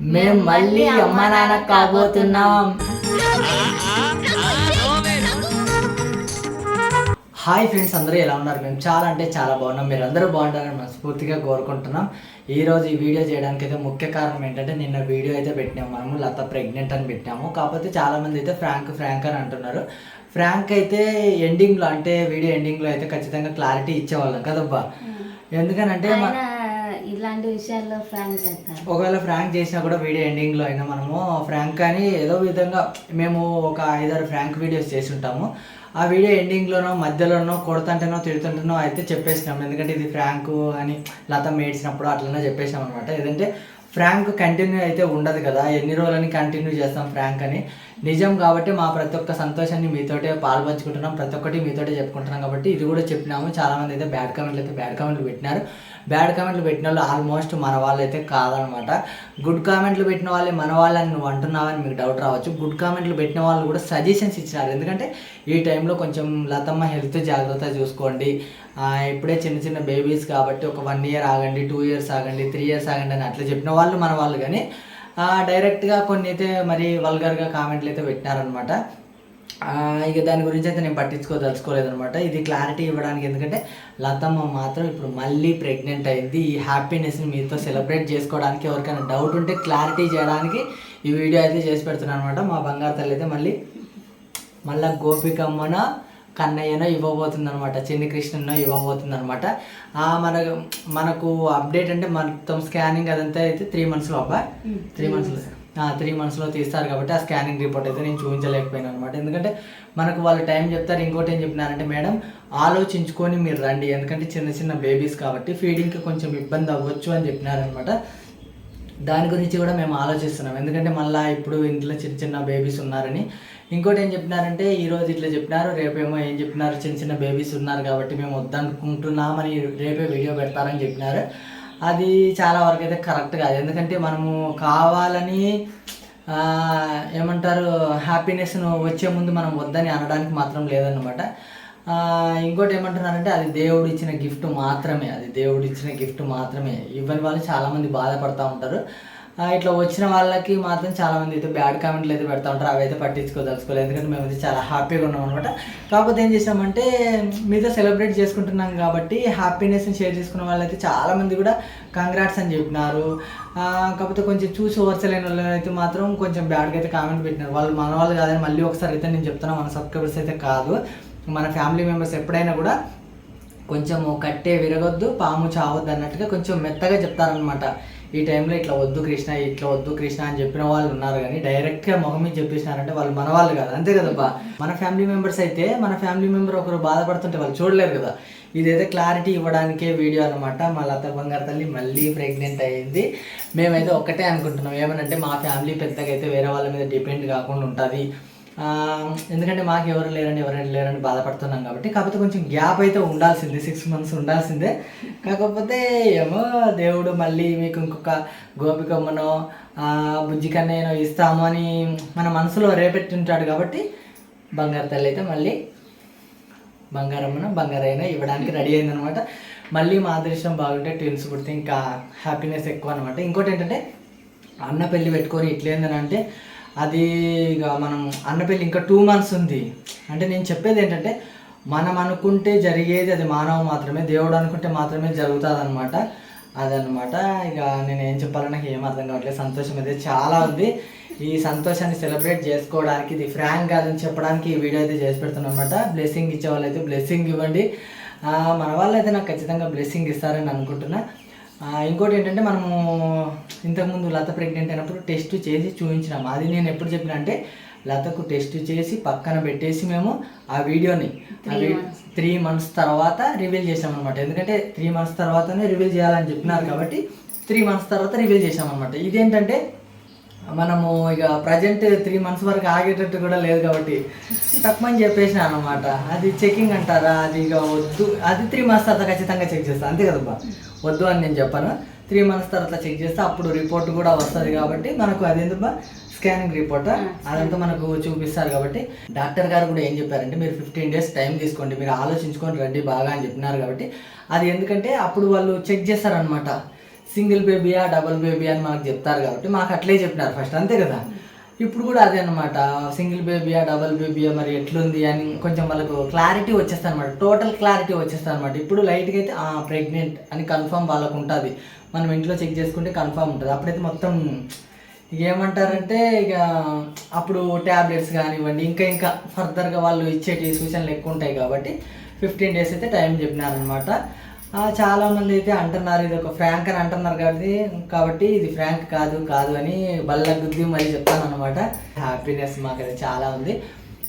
మేము మళ్ళీ అమ్మ నాన్న కాబోతున్నాం. హాయ్ ఫ్రెండ్స్ అందరూ ఎలా ఉన్నారు? మేము చాలా అంటే చాలా బాగున్నాం. మీరు అందరూ బాగుంటారని మనస్ఫూర్తిగా కోరుకుంటున్నాం. ఈ రోజు ఈ వీడియో చేయడానికి అయితే ముఖ్య కారణం ఏంటంటే నిన్న వీడియో అయితే పెట్టినాము మనము లత ప్రెగ్నెంట్ అని పెట్టాము కాకపోతే చాలా మంది అయితే ఫ్రాంక్ ఫ్రాంక్ అని అంటున్నారు. ఫ్రాంక్ అయితే ఎండింగ్లో అంటే వీడియో ఎండింగ్లో అయితే ఖచ్చితంగా క్లారిటీ ఇచ్చేవాళ్ళం కదబ్బా? ఎందుకనంటే ఇలాంటి విషయాల్లో ఫ్రాంక్ చేస్తారు. ఒకవేళ ఫ్రాంక్ చేసినా కూడా వీడియో ఎండింగ్లో అయినా మనము ఫ్రాంక్ అని ఏదో విధంగా మేము ఒక ఐదారు ఫ్రాంక్ వీడియోస్ చేసి ఉంటాము. ఆ వీడియో ఎండింగ్లోనో మధ్యలోనో కొడుతుంటేనో తిడుతుంటేనో అయితే చెప్పేసినాం ఎందుకంటే ఇది ఫ్రాంక్ అని లత మేడ్చినప్పుడు అట్లనే చెప్పేసినాం అనమాట ఏదంటే ఫ్రాంక్ కంటిన్యూ అయితే ఉండదు కదా. ఎన్ని రోజులని కంటిన్యూ చేస్తాం ఫ్రాంక్ అని. నిజం కాబట్టి మా ప్రతి ఒక్క సంతోషాన్ని మీతోటే పాల్పంచుకుంటున్నాం. ప్రతి ఒక్కటి మీతోటే చెప్పుకుంటున్నాం కాబట్టి ఇది కూడా చెప్పినాము. చాలామంది అయితే బ్యాడ్ కామెంట్లు అయితే బ్యాడ్ కామెంట్లు పెట్టినారు. బ్యాడ్ కామెంట్లు పెట్టిన వాళ్ళు ఆల్మోస్ట్ మన వాళ్ళు అయితే కాదనమాట. గుడ్ కామెంట్లు పెట్టిన వాళ్ళే మన వాళ్ళని నువ్వు అంటున్నావని మీకు డౌట్ రావచ్చు. గుడ్ కామెంట్లు పెట్టిన వాళ్ళు కూడా సజెషన్స్ ఇచ్చినారు. ఎందుకంటే ఈ టైంలో కొంచెం లతమ్మ హెల్త్ జాగ్రత్త చూసుకోండి. ఇప్పుడే చిన్న చిన్న బేబీస్ కాబట్టి ఒక వన్ ఇయర్ ఆగండి టూ ఇయర్స్ ఆగండి త్రీ ఇయర్స్ ఆగండి అని అట్లా చెప్పిన వాళ్ళు మన వాళ్ళు కానీ డైరెక్ట్గా కొన్ని అయితే మరి వల్గర్గా కామెంట్లు అయితే పెట్టినారనమాట ఇక దాని గురించి అయితే నేను పట్టించుకోదలుచుకోలేదనమాట ఇది క్లారిటీ ఇవ్వడానికి ఎందుకంటే లతమ్మ మాత్రం ఇప్పుడు మళ్ళీ ప్రెగ్నెంట్ అయింది. ఈ హ్యాపీనెస్ని మీతో సెలబ్రేట్ చేసుకోవడానికి ఎవరికైనా డౌట్ ఉంటే క్లారిటీ చేయడానికి ఈ వీడియో అయితే చేసి పెడుతున్నాను అనమాట మా బంగారు తల్లి అయితే మళ్ళీ మళ్ళీ గోపికమ్మన కన్నయ్యనో ఇవ్వబోతుంది అనమాట చిన్ని కృష్ణనో ఇవ్వబోతుంది అనమాట మన మనకు అప్డేట్ అంటే మొత్తం స్కానింగ్ అదంతా అయితే త్రీ మంత్స్లో అబ్బా త్రీ మంత్స్లో త్రీ మంత్స్లో తీస్తారు కాబట్టి ఆ స్కానింగ్ రిపోర్ట్ అయితే నేను చూపించలేకపోయాను అనమాట ఎందుకంటే మనకు వాళ్ళు టైం చెప్తారు ఇంకోటి ఏం చెప్పినారంటే మేడం ఆలోచించుకొని మీరు రండి. ఎందుకంటే చిన్న చిన్న బేబీస్ కాబట్టి ఫీడింగ్కి కొంచెం ఇబ్బంది అవ్వచ్చు అని చెప్పినారనమాట దాని గురించి కూడా మేము ఆలోచిస్తున్నాం. ఎందుకంటే మళ్ళీ ఇప్పుడు ఇంట్లో చిన్న చిన్న బేబీస్ ఉన్నారని. ఇంకోటి ఏం చెప్పినారంటే ఈరోజు ఇట్లా చెప్పినారు రేపేమో ఏం చెప్పినారు చిన్న చిన్న బేబీస్ ఉన్నారు కాబట్టి మేము వద్దనుకుంటున్నామని రేపే వీడియో పెడతారని చెప్పినారు. అది చాలా వరకు అయితే కరెక్ట్ కాదు. ఎందుకంటే మనము కావాలని ఏమంటారు హ్యాపీనెస్ వచ్చే ముందు మనం వద్దని అనడానికి మాత్రం లేదన్నమాట. ఇంకోటి ఏమంటున్నారంటే అది దేవుడు ఇచ్చిన గిఫ్ట్ మాత్రమే అది దేవుడు ఇచ్చిన గిఫ్ట్ మాత్రమే. ఇవ్వని వాళ్ళు చాలామంది బాధపడుతూ ఉంటారు. ఇట్లా వచ్చిన వాళ్ళకి మాత్రం చాలామంది అయితే బ్యాడ్ కామెంట్లు అయితే పెడతా ఉంటారు. అవి అయితే పట్టించుకోదలుచుకోలేదు. ఎందుకంటే మేము అయితే చాలా హ్యాపీగా ఉన్నాం అనమాట కాకపోతే ఏం చేసామంటే మీతో సెలబ్రేట్ చేసుకుంటున్నాం కాబట్టి హ్యాపీనెస్ని షేర్ చేసుకున్న వాళ్ళైతే చాలామంది కూడా కంగ్రాట్స్ అని చెప్పినారు. కాకపోతే కొంచెం చూసి ఓర్చలేని వాళ్ళు అయితే మాత్రం కొంచెం బ్యాడ్గా అయితే కామెంట్ పెట్టినారు. వాళ్ళు మన వాళ్ళు కాదని మళ్ళీ ఒకసారి అయితే నేను చెప్తున్నా మన సబ్స్క్రైబర్స్ అయితే కాదు. మన ఫ్యామిలీ మెంబర్స్ ఎప్పుడైనా కూడా కొంచెం కట్టే విరగొద్దు పాము చావద్దు అన్నట్టుగా కొంచెం మెత్తగా చెప్తారనమాట ఈ టైంలో ఇట్లా వద్దు కృష్ణ ఇట్లా వద్దు కృష్ణ అని చెప్పిన వాళ్ళు ఉన్నారు కానీ డైరెక్ట్గా మొహం మీద చెప్పేసినారంటే వాళ్ళు మన వాళ్ళు కాదు. అంతే కదబ్బా. మన ఫ్యామిలీ మెంబర్స్ అయితే మన ఫ్యామిలీ మెంబర్ ఒకరు బాధపడుతుంటే వాళ్ళు చూడలేరు కదా. ఇదైతే క్లారిటీ ఇవ్వడానికే వీడియో అనమాట మా లత బంగారు తల్లి మళ్ళీ ప్రెగ్నెంట్ అయ్యింది. మేమైతే ఒక్కటే అనుకుంటున్నాం. ఏమనంటే మా ఫ్యామిలీ పెద్దగా అయితే వేరే వాళ్ళ మీద డిపెండ్ కాకుండా ఉంటుంది. ఎందుకంటే మాకు ఎవరు లేరని ఎవరైనా లేరని బాధపడుతున్నాం కాబట్టి. కాకపోతే కొంచెం గ్యాప్ అయితే ఉండాల్సిందే సిక్స్ మంత్స్ ఉండాల్సిందే. కాకపోతే ఏమో దేవుడు మళ్ళీ మీకు ఇంకొక గోపికమ్మనో ఆ, ఇస్తాము అని మన మనసులో రేపెట్టి ఉంటాడు కాబట్టి బంగారు తల్లి అయితే మళ్ళీ బంగారమ్మన బంగారైనా ఇవ్వడానికి రెడీ అయిందనమాట. మళ్ళీ మా అదృష్టం బాగుంటే ట్విన్స్ పుడితే ఇంకా హ్యాపీనెస్ ఎక్కువ అనమాట ఇంకోటి ఏంటంటే అన్న పెళ్ళి పెట్టుకొని ఇట్లేందని అంటే అది ఇక మనం అన్నపెళ్ళి ఇంకా టూ మంత్స్ ఉంది. అంటే నేను చెప్పేది ఏంటంటే మనం అనుకుంటే జరిగేది అది మానవ మాత్రమే దేవుడు అనుకుంటే మాత్రమే జరుగుతుంది అనమాట అదనమాట ఇక నేను ఏం చెప్పాలో నాకు ఏం అర్థం కావట్లేదు. సంతోషం అయితే చాలా ఉంది. ఈ సంతోషాన్ని సెలబ్రేట్ చేసుకోవడానికి ఇది ఫ్రాంక్ కాదని చెప్పడానికి ఈ వీడియో అయితే చేసి పెడుతున్నాను అనమాట బ్లెస్సింగ్ ఇచ్చే వాళ్ళైతే బ్లెస్సింగ్ ఇవ్వండి. మన వాళ్ళు అయితే నాకు ఖచ్చితంగా బ్లెస్సింగ్ ఇస్తారని అనుకుంటున్నా. ఇంకోటి ఏంటంటే మనము ఇంతకుముందు లత ప్రెగ్నెంట్ అయినప్పుడు టెస్ట్ చేసి చూపించినాము అది నేను ఎప్పుడు చెప్పిన అంటే లతకు టెస్ట్ చేసి పక్కన పెట్టేసి మేము ఆ వీడియోని త్రీ మంత్స్ తర్వాత రివీల్ చేసాం అనమాట ఎందుకంటే త్రీ మంత్స్ తర్వాతనే రివీల్ చేయాలని చెప్పినారు కాబట్టి త్రీ మంత్స్ తర్వాత రివీల్ చేసాం అనమాట ఇదేంటంటే మనము ఇక ప్రజెంట్ త్రీ మంత్స్ వరకు ఆగేటట్టు కూడా లేదు కాబట్టి తక్కువ అని చెప్పేసిన అనమాట అది చెకింగ్ అంటారా? అది ఇక వద్దు. అది త్రీ మంత్స్ తర్వాత ఖచ్చితంగా చెక్ చేస్తాను అంతే కదబ్బా. వద్దు అని నేను చెప్పాను. త్రీ మంత్స్ తర్వాత చెక్ చేస్తే అప్పుడు రిపోర్ట్ కూడా వస్తుంది కాబట్టి మనకు అదేందుబా స్కానింగ్ రిపోర్ట్ అదంతా మనకు చూపిస్తారు కాబట్టి. డాక్టర్ గారు కూడా ఏం చెప్పారంటే మీరు ఫిఫ్టీన్ డేస్ టైం తీసుకోండి. మీరు ఆలోచించుకొని రండి బాగా అని చెప్పినారు కాబట్టి. అది ఎందుకంటే అప్పుడు వాళ్ళు చెక్ చేస్తారనమాట సింగిల్ బేబీయా డబుల్ బేబీ అని మాకు చెప్తారు కాబట్టి మాకు అట్లే చెప్పినారు ఫస్ట్ అంతే కదా? ఇప్పుడు కూడా అదే అనమాట సింగిల్ బేబీయా డబుల్ బేబీయా మరి ఎట్లుంది అని కొంచెం వాళ్ళకు క్లారిటీ వచ్చేస్తుంది అనమాట టోటల్ క్లారిటీ వచ్చేస్తుంది అనమాట ఇప్పుడు లైట్గా అయితే ప్రెగ్నెంట్ అని కన్ఫర్మ్ వాళ్ళకు ఉంటుంది. మనం ఇంట్లో చెక్ చేసుకుంటే కన్ఫర్మ్ ఉంటుంది. అప్పుడైతే మొత్తం ఏమంటారంటే ఇక అప్పుడు ట్యాబ్లెట్స్ కానివ్వండి ఇంకా ఇంకా ఫర్దర్గా వాళ్ళు ఇచ్చేటి సూచనలు ఎక్కువ ఉంటాయి కాబట్టి ఫిఫ్టీన్ డేస్ అయితే టైం చెప్పినారనమాట చాలా మంది అయితే అంటున్నారు ఇది ఒక ఫ్రాంక్ అని అంటున్నారు కాబట్టి కాబట్టి ఇది ఫ్రాంక్ కాదు కాదు అని బల్ల గుద్ది మరి చెప్తాను అనమాట హ్యాపీనెస్ మాకైతే చాలా ఉంది.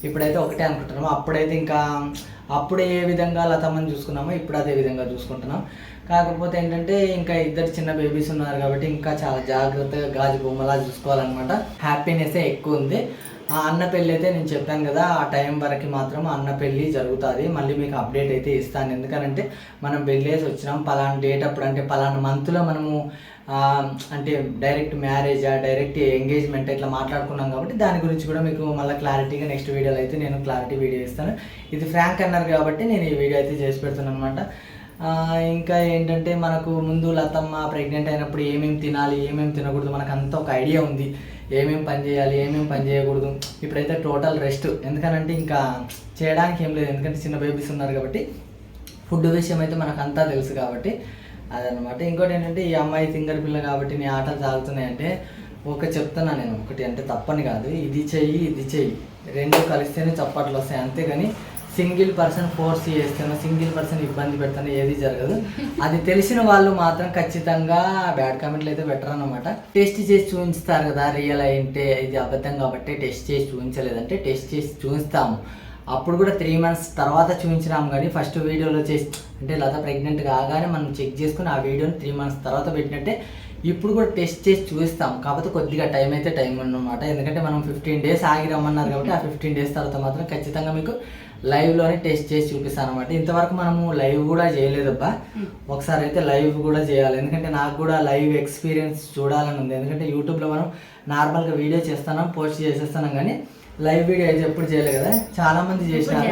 ఇప్పుడైతే ఒకటే అనుకుంటున్నాము. అప్పుడైతే ఇంకా అప్పుడు ఏ విధంగా లతమ్మని చూసుకున్నామో ఇప్పుడు అదే విధంగా చూసుకుంటున్నాం. కాకపోతే ఏంటంటే ఇంకా ఇద్దరు చిన్న బేబీస్ ఉన్నారు కాబట్టి ఇంకా చాలా జాగ్రత్తగా గాజు బొమ్మలా చూసుకోవాలన్నమాట. హ్యాపీనెస్ ఎక్కువ ఉంది. ఆ అన్న పెళ్ళి అయితే నేను చెప్పాను కదా ఆ టైం వరకు మాత్రం అన్న పెళ్ళి జరుగుతుంది. మళ్ళీ మీకు అప్డేట్ అయితే ఇస్తాను. ఎందుకంటే మనం వెళ్ళేసి వచ్చినాం పలానా డేట్ అప్పుడు అంటే పలానా మంత్లో మనము అంటే డైరెక్ట్ మ్యారేజా డైరెక్ట్ ఎంగేజ్మెంట్ ఇట్లా మాట్లాడుకున్నాం కాబట్టి దాని గురించి కూడా మీకు మళ్ళీ క్లారిటీగా నెక్స్ట్ వీడియోలో అయితే నేను క్లారిటీ వీడియో ఇస్తాను. ఇది ఫ్రాంక్ అన్నారు కాబట్టి నేను ఈ వీడియో అయితే చేసి పెడుతున్నాను అనమాట ఇంకా ఏంటంటే మనకు ముందు లతమ్మ ప్రెగ్నెంట్ అయినప్పుడు ఏమేమి తినాలి ఏమేమి తినకూడదు మనకు అంత ఒక ఐడియా ఉంది. ఏమేమి పని చేయాలి ఏమేమి పని చేయకూడదు. ఇప్పుడైతే టోటల్ రెస్ట్ ఎందుకనంటే ఇంకా చేయడానికి ఏం లేదు. ఎందుకంటే చిన్న బేబీస్ ఉన్నారు కాబట్టి ఫుడ్ విషయం అయితే మనకు అంతా తెలుసు కాబట్టి అదనమాట ఇంకోటి ఏంటంటే ఈ అమ్మాయి సింగర్ పిల్ల కాబట్టి నీ ఆటలు సాగుతున్నాయంటే ఒక చెప్తున్నా నేను. ఒకటి అంటే తప్పని కాదు. ఇది చెయ్యి ఇది చెయ్యి. రెండు కలిస్తేనే చప్పట్లు వస్తాయి. అంతేగాని సింగిల్ పర్సన్ ఫోర్స్ చేస్తాను సింగిల్ పర్సన్ ఇబ్బంది పెడతాను ఏది జరగదు. అది తెలిసిన వాళ్ళు మాత్రం ఖచ్చితంగా బ్యాడ్ కామెంట్లు అయితే బెటర్ అనమాట టెస్ట్ చేసి చూపిస్తారు కదా రియల్ అయింటే ఇది అబద్ధం కాబట్టి టెస్ట్ చేసి చూపించలేదంటే టెస్ట్ చేసి చూపిస్తాము. అప్పుడు కూడా త్రీ మంత్స్ తర్వాత చూపించినాం కానీ ఫస్ట్ వీడియోలో చేసి అంటే లత ప్రెగ్నెంట్ కాగానే మనం చెక్ చేసుకుని ఆ వీడియోని త్రీ మంత్స్ తర్వాత పెట్టినట్టే ఇప్పుడు కూడా టెస్ట్ చేసి చూస్తాం కాకపోతే కొద్దిగా టైం అయితే టైం అన్నమాట ఎందుకంటే మనం ఫిఫ్టీన్ డేస్ ఆగి రమ్మన్నారు కాబట్టి ఆ ఫిఫ్టీన్ డేస్ తర్వాత మాత్రం ఖచ్చితంగా మీకు లైవ్లోనే టెస్ట్ చేసి చూపిస్తాను అనమాట ఇంతవరకు మనము లైవ్ కూడా చేయలేదబ్బా. ఒకసారి అయితే లైవ్ కూడా చేయాలి. ఎందుకంటే నాకు కూడా లైవ్ ఎక్స్పీరియన్స్ చూడాలని ఉంది. ఎందుకంటే యూట్యూబ్లో మనం నార్మల్గా వీడియో చేస్తున్నాం పోస్ట్ చేసేస్తున్నాం కానీ లైవ్ వీడియో అయితే ఎప్పుడు చేయలేదు కదా. చాలా మంది చేసినారు?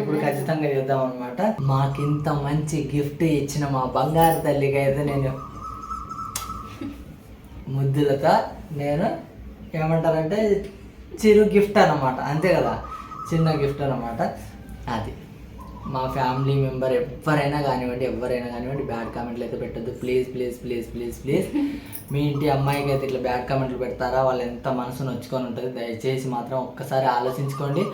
ఇప్పుడు ఖచ్చితంగా చేద్దాం అనమాట మాకింత మంచి గిఫ్ట్ ఇచ్చిన మా బంగారు తల్లికి అయితే నేను ముద్దులతో నేను ఏమంటారంటే చిరు గిఫ్ట్ అన్నమాట. అంతే కదా. చిన్న గిఫ్ట్ అనమాట అది. మా ఫ్యామిలీ మెంబర్ ఎవరైనా కానివ్వండి ఎవరైనా కానివ్వండి బ్యాడ్ కామెంట్లు అయితే పెట్టద్దు. Please please please please please మీ ఇంటి అమ్మాయికి అయితే ఇట్లా బ్యాడ్ కామెంట్లు పెడతారా? వాళ్ళు ఎంత మనసు నొచ్చుకొని ఉంటుంది? దయచేసి మాత్రం ఒక్కసారి ఆలోచించుకోండి.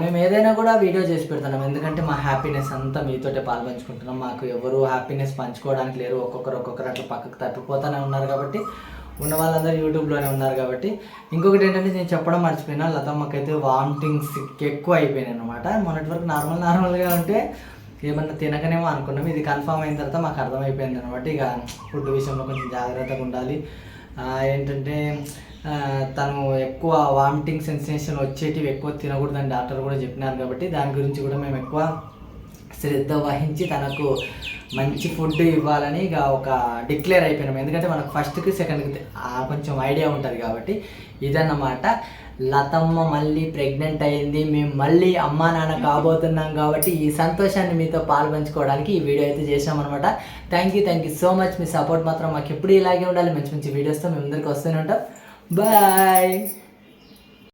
మేము ఏదైనా కూడా వీడియో చేసి పెడుతున్నాం. ఎందుకంటే మా హ్యాపీనెస్ అంతా మీతోటే పాల్పంచుకుంటున్నాం. మాకు ఎవరు హ్యాపీనెస్ పంచుకోవడానికి లేరు. ఒక్కొక్కరు ఒక్కొక్కరు అట్లా పక్కకు తప్పిపోతూనే ఉన్నారు కాబట్టి ఉన్న వాళ్ళందరూ యూట్యూబ్లోనే ఉన్నారు కాబట్టి. ఇంకొకటి ఏంటంటే నేను చెప్పడం మర్చిపోయినా లతమ్మకైతే వామిటింగ్స్ ఎక్కువ అయిపోయినాయి అనమాట మొన్నటి వరకు నార్మల్ నార్మల్గా ఉంటే ఏమన్నా తినకనేమో అనుకున్నాం. ఇది కన్ఫామ్ అయిన తర్వాత మాకు అర్థమైపోయింది అనమాట ఇక ఫుడ్ విషయంలో కొంచెం జాగ్రత్తగా ఉండాలి. ఏంటంటే తను ఎక్కువ వామిటింగ్ సెన్సేషన్ వచ్చేటివి ఎక్కువ తినకూడదని డాక్టర్ కూడా చెప్పినారు కాబట్టి దాని గురించి కూడా మేము ఎక్కువ శ్రద్ధ వహించి తనకు మంచి ఫుడ్ ఇవ్వాలని ఇక ఒక డిక్లేర్ అయిపోయినాం. ఎందుకంటే మనకు ఫస్ట్కి సెకండ్కి కొంచెం ఐడియా ఉంటుంది కాబట్టి ఇదన్నమాట. లతమ్మ మళ్ళీ ప్రెగ్నెంట్ అయింది. మేము మళ్ళీ అమ్మా నాన్న కాబోతున్నాం కాబట్టి ఈ సంతోషాన్ని మీతో పాల్పంచుకోవడానికి ఈ వీడియో అయితే చేసామన్నమాట thank you thank you so much me support మాత్రం మాకు ఎప్పుడు ఇలాగే ఉండాలి. మంచి మంచి వీడియోస్తో మేము అందరికి వస్తూనే ఉంటాం. బాయ్